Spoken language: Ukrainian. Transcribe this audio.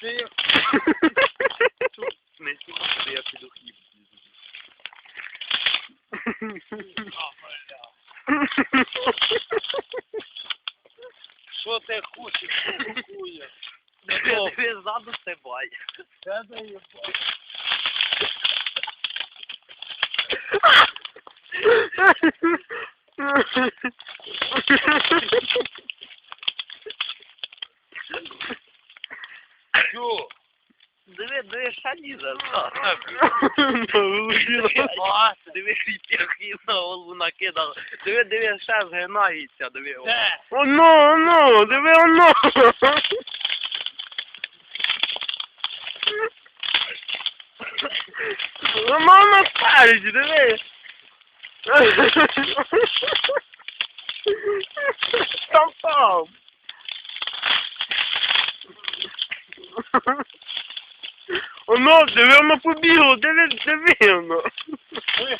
Ти Не сюди, я піду хліб. що ти хочеш? Хуя. Диви, диви, ззаду стрибай. Це дає Що? Диви, диви, ще лізе. Диви, хліб на голову накидав. Диви, диви, ще згинається, диви. Оно, оно, диви оно. Воно на спереді, диви. Там там. Воно побігло, диви, диви воно. Ой,